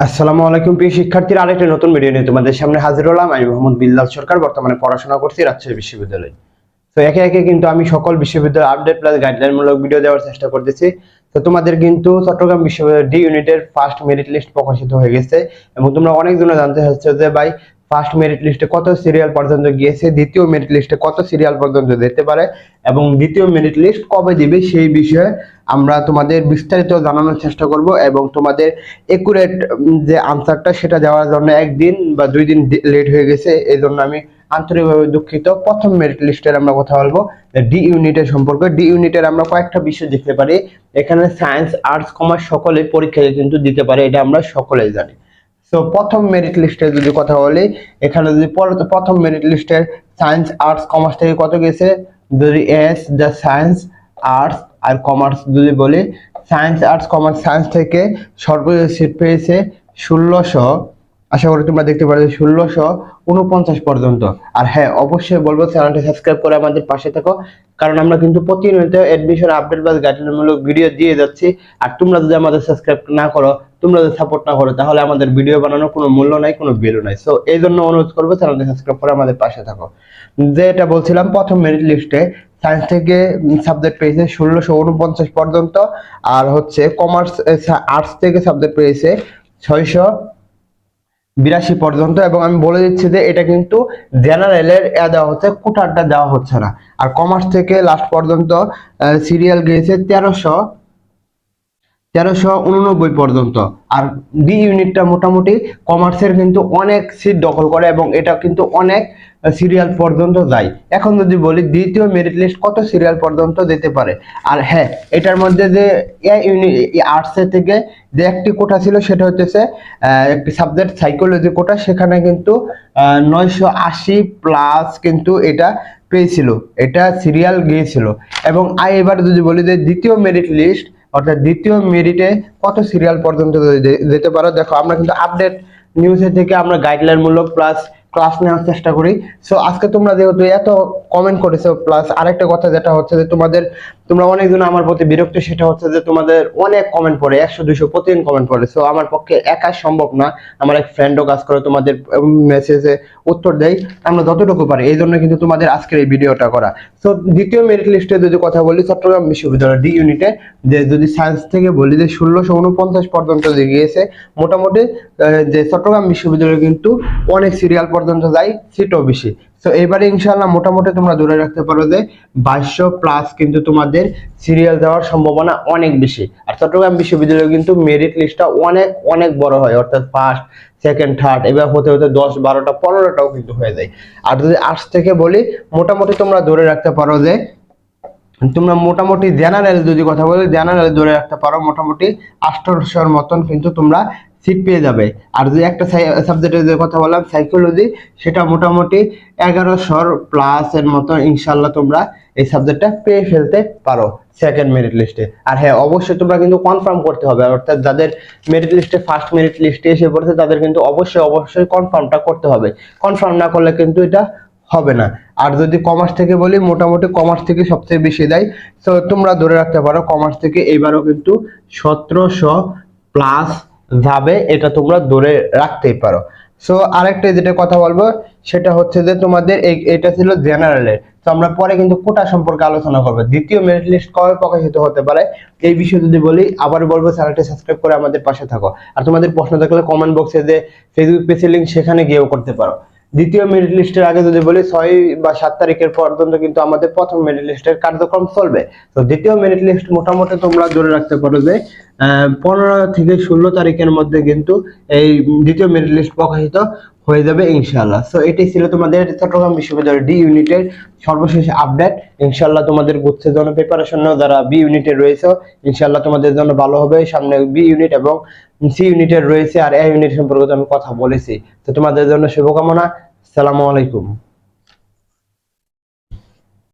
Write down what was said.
আসসালামু আলাইকুম, প্রিয় শিক্ষার্থীরা। আরেকটা নতুন ভিডিও নিয়ে তোমাদের সামনে হাজির হলাম। আমি মোহাম্মদ বিল্লাল সরকার, বর্তমানে পড়াশোনা করছি রাজশাহী বিশ্ববিদ্যালয়ে। তো একে একে কিন্তু আমি সকল বিশ্ববিদ্যালয়ের আপডেট প্লাস গাইডলাইন মূলক ভিডিও দেওয়ার চেষ্টা করতেছি। তো তোমাদের কিন্তু চট্টগ্রাম বিশ্ববিদ্যালয় ডি ইউনিটের ফার্স্ট মেরিট লিস্ট প্রকাশিত হয়ে গেছে এবং তোমরা অনেকজনে জানতে চাচ্ছো যে, ভাই ফার্স্ট মেরিট লিস্টে কত সিরিয়াল পর্যন্ত গিয়েছে, দ্বিতীয় মেরিট লিস্টে কত সিরিয়াল পর্যন্ত যেতে পারে, এবং দ্বিতীয় মেরিট লিস্ট কবে দিবে সেই বিষয়ে আমরা তোমাদের বিস্তারিত জানানোর চেষ্টা করব এবং তোমাদের একুরেট যে আনসারটা সেটা দেওয়ার জন্য একদিন বা দুই দিন লেট হয়ে গেছে এই জন্য আমি আন্তরিকভাবে দুঃখিত। প্রথম মেরিট লিস্টের আমরা কথা বলব ডি ইউনিটের সম্পর্কে। ডি ইউনিটের আমরা কয়েকটা বিষয় দেখতে পারি। এখানে সায়েন্স আর্টস কমার্স সকলে পরীক্ষায় কিন্তু দিতে পারে, এটা আমরা সকলেই জানি। সো প্রথম মেরিট লিস্টে যদি কথা বলি, এখানে যদি প্রথম মেরিট লিস্টের সায়েন্স আর্টস কমার্স থেকে কত গেছে? যদি এস দ্য সায়েন্স আর্টস আর কমার্স যদি বলি সায়েন্স আর্টস কমার্স সায়েন্স থেকে সর্বোচ্চ সিট পেয়েছে ষোলোশো। আশা করি তোমরা দেখতে পারো ষোলোশো উনপঞ্চাশ পর্যন্ত। আর হ্যাঁ অবশ্যই বলব চ্যানেলটি সাবস্ক্রাইব করে আমাদের পাশে থাকো। কারণ আমরা কিন্তু প্রতিনিয়ত এডমিশন আপডেট বা গাইডলাইনমূলক ভিডিও দিয়ে যাচ্ছি। আর তোমরা যদি আমাদের সাবস্ক্রাইব না করো, তোমরা যদি সাপোর্ট না করো, তাহলে আমাদের ভিডিও বানানোর কোনো মূল্য নাই, কোনো ভ্যালু নাই। সো এই জন্য অনুরোধ করব চ্যানেলটি সাবস্ক্রাইব করে আমাদের পাশে থাকো। যেটা বলছিলাম, প্রথম মেরিট লিস্টে সায়েন্স থেকে সাবজেক্ট পেয়েছে ষোলোশো উনপঞ্চাশ পর্যন্ত, আর হচ্ছে কমার্স আর্টস থেকে সাবজেক্ট পেয়েছে ছয়শো বিরাশি পর্যন্ত, এবং আমি বলে দিচ্ছি যে এটা কিন্তু জেনারেলের এ দেওয়া হচ্ছে কোটারটা দেওয়া হচ্ছে না। আর কমার্স থেকে লাস্ট পর্যন্ত সিরিয়াল গিয়েছে তেরোশো তেরোশো উননব্বই পর্যন্ত। আর বি ইউনিটটা মোটামুটি কমার্সের কিন্তু অনেক সিট দখল করে এবং এটা কিন্তু অনেক সিরিয়াল পর্যন্ত যায়। এখন যদি বলি, দ্বিতীয় মেরিট লিস্ট কত সিরিয়াল পর্যন্ত যেতে পারে? আর হ্যাঁ এটার মধ্যে যে এ ইউনি আর্টসের থেকে যে একটি কোটা ছিল, সেটা হচ্ছে একটি সাবজেক্ট সাইকোলজি কোটা, সেখানে কিন্তু নয়শো আশি প্লাস কিন্তু এটা পেয়েছিল। এটা সিরিয়াল গিয়েছিল। এবং আই এবার যদি বলি যে দ্বিতীয় মেরিট লিস্ট অর্থাৎ দ্বিতীয় মেরিটে কত সিরিয়াল পর্যন্ত যেতে পারো? দেখো, আমরা কিন্তু আপডেট নিউজের থেকে আমরা গাইডলাইন মূলক প্লাস ক্লাস নেওয়ার চেষ্টা করি। সো আজকে তোমরা যেহেতু এত কমেন্ট করেছ প্লাস আরেকটা কথা যেটা হচ্ছে যে তোমাদের, তোমরা অনেকজন আমার প্রতি বিরক্ত, সেটা হচ্ছে যে তোমাদের অনেক কমেন্ট পড়ে, একশো দুইশো প্রতিদিন কমেন্ট পড়ে। সো আমার পক্ষে একা সম্ভব না। আমার এক ফ্রেন্ডও কাজ করে তোমাদের মেসেজে উত্তর দেয়। আমরা যতটুকু পারি, এই জন্য কিন্তু তোমাদের আজকের এই ভিডিওটা করা। সো দ্বিতীয় মেরিট লিস্টে যদি কথা বলি, চট্টগ্রাম বিশ্ববিদ্যালয় ডি ইউনিটে যে যদি সায়েন্স থেকে বলি, যে ষোলোশো উনপঞ্চাশ পর্যন্ত গিয়েছে, মোটামুটি যে চট্টগ্রাম বিশ্ববিদ্যালয় কিন্তু অনেক সিরিয়াল পর্যন্ত যায় সিটও বেশি। তো এবারে ইনশাল্লাহ মোটামুটি তোমরা ধরে রাখতে পারো যে বাইশশো প্লাস কিন্তু তোমাদের সিরিয়াল দেওয়ার সম্ভাবনা অনেক বেশি। আর চট্টগ্রাম বিশ্ববিদ্যালয়ে কিন্তু মেরিট লিস্টটা অনেক অনেক বড় হয়। অর্থাৎ ফার্স্ট সেকেন্ড থার্ড এবার হতে হতে দশ, বারোটা, পনেরোটাও কিন্তু হয়ে যায়। আর যদি আর্টস থেকে বলি, মোটামুটি তোমরা ধরে রাখতে পারো যে তোমরা মোটামুটি জেনারেল যদি কথা বলি জেনারেল ধরে রাখতে পারো মোটামুটি আঠারোশোর মতন কিন্তু তোমরা সিট পেয়ে যাবে। আর যদি একটা সাবজেক্টের যে কথা বললাম সাইকোলজি সেটা মোটামুটি এগারোশোর প্লাস এর মতো ইনশাল্লাহ তোমরা এই সাবজেক্টটা পেয়ে ফেলতে পারো সেকেন্ড মেরিট লিস্টে আর হ্যাঁ অবশ্যই তোমরা কিন্তু কনফার্ম করতে হবে, অর্থাৎ যাদের মেরিট লিস্টে ফার্স্ট মেরিট লিস্টে এসে পড়েছে, তাদের কিন্তু অবশ্যই অবশ্যই কনফার্মটা করতে হবে। কনফার্ম না করলে কিন্তু এটা হবে না। আর যদি কমার্স থেকে বলি, মোটামুটি কমার্স থেকে সবচেয়ে বেশি দেয়। তো তোমরা ধরে রাখতে পারো কমার্স থেকে এবারও কিন্তু সতেরোশো প্লাস যাবে এটা তোমরা ধরে রাখতেই পারো। সো আরেকটা যেটা কথা বলব, সেটা হচ্ছে যে তোমাদের এটা ছিল জেনারেলের তো আমরা পরে কিন্তু কোটা সম্পর্কে আলোচনা করব। দ্বিতীয় মেরিট লিস্ট কবে প্রকাশিত হতে পারে, এই বিষয়ে যদি বলি, আবার বলব চ্যানেলটি সাবস্ক্রাইব করে আমাদের পাশে থাকো। আর তোমাদের প্রশ্ন থাকলে কমেন্ট বক্সে যে ফেসবুক পেজের লিঙ্ক সেখানে গিয়েও করতে পারো। দ্বিতীয় মেরিট লিস্টের আগে যদি বলি, ছয় বা সাত তারিখের পর্যন্ত কিন্তু আমাদের প্রথম মেরিট লিস্টের কার্যক্রম চলবে। তো দ্বিতীয় মেরিট লিস্ট মোটামুটি তোমরা ধরে রাখতে পারো যে পনেরো থেকে ষোলো তারিখের মধ্যে কিন্তু এই দ্বিতীয় মেরিট লিস্ট প্রকাশিত হয়ে যাবে ইনশাল্লাহ সো এটাই ছিল তোমাদের চট্টগ্রাম বিশ্ববিদ্যালয় ডি ইউনিটের সর্বশেষ আপডেট ইনশাল্লাহ তোমাদের গুচ্ছের জন্য প্রিপারেশন যারা বি ইউনিটে রয়েছে ইনশাল্লাহ তোমাদের জন্য ভালো হবে। সামনে বি ইউনিট এবং সি ইউনিটের রয়েছে আর এ ইউনিট সম্পর্কে আমি কথা বলেছি। তো তোমাদের জন্য শুভকামনা। সালামু আলাইকুম।